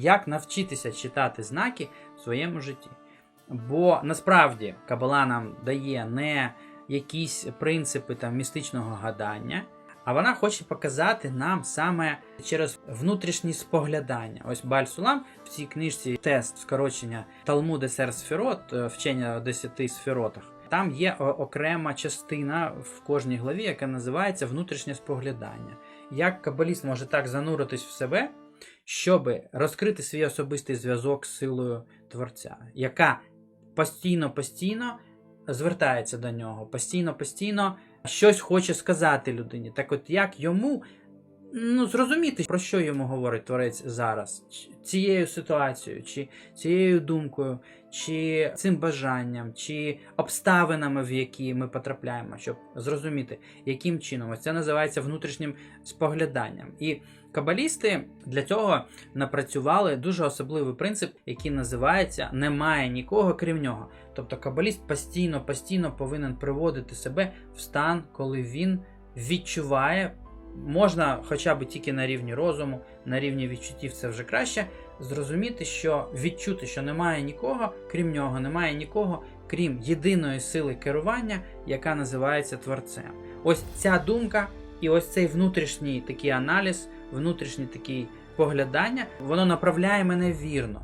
як навчитися читати знаки в своєму житті. Бо насправді Кабала нам дає не якісь принципи там містичного гадання, а вона хоче показати нам саме через внутрішні споглядання. Ось Баль Сулам в цій книжці тест скорочення Талмуд Есер Сферот, е, вчення о 10 сферотах. Там є окрема частина в кожній главі, яка називається внутрішнє споглядання. Як кабаліст може так зануритись в себе, щоб розкрити свій особистий зв'язок з силою Творця, яка постійно-постійно звертається до нього, постійно-постійно щось хоче сказати людині. Так от як йому ну, зрозуміти, про що йому говорить творець зараз, цією ситуацією, чи цією думкою, чи цим бажанням, чи обставинами, в які ми потрапляємо, щоб зрозуміти, яким чином це називається внутрішнім спогляданням. І кабалісти для цього напрацювали дуже особливий принцип, який називається немає нікого крім нього. Тобто кабаліст постійно, постійно повинен приводити себе в стан, коли він відчуває, можна хоча б тільки на рівні розуму, на рівні відчуттів це вже краще. Зрозуміти, що відчути, що немає нікого, крім нього, немає нікого, крім єдиної сили керування, яка називається творцем. Ось ця думка і ось цей внутрішній такий аналіз, внутрішній такий поглядання, воно направляє мене вірно.